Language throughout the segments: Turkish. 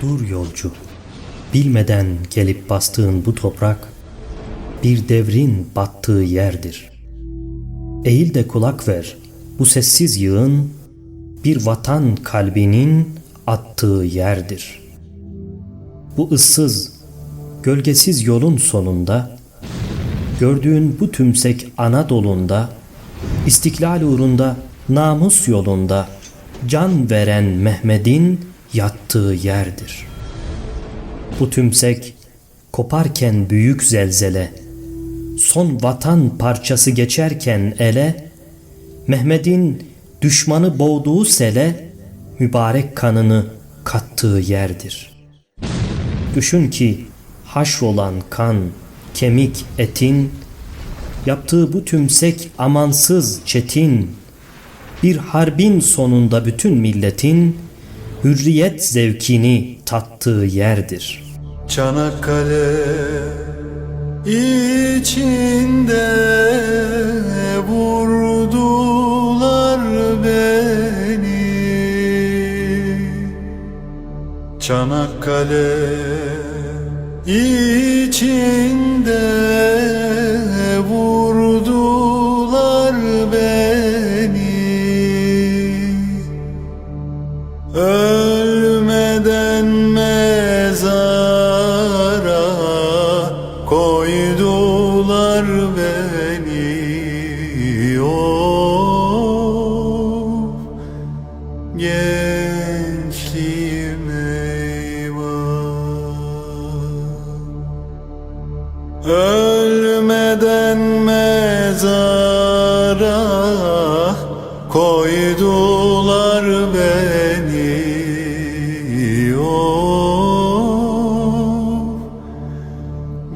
Dur yolcu, bilmeden gelip bastığın bu toprak, bir devrin battığı yerdir. Eğil de kulak ver, bu sessiz yığın, bir vatan kalbinin attığı yerdir. Bu ıssız, gölgesiz yolun sonunda, gördüğün bu tümsek Anadolu'nda, istiklal uğrunda, namus yolunda, can veren Mehmet'in yattığı yerdir. Bu tümsek koparken büyük zelzele, son vatan parçası geçerken ele, Mehmet'in düşmanı boğduğu sele, mübarek kanını kattığı yerdir. Düşün ki haşrolan kan, kemik, etin, yaptığı bu tümsek amansız, çetin, bir harbin sonunda bütün milletin hürriyet zevkini tattığı yerdir. Çanakkale içinde vurdular beni Çanakkale içinde Ölmeden mezara koydular beni. Of gençliğim eyvah. Ölmeden mezara koydular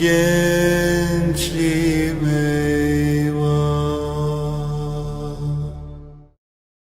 Of gençliğim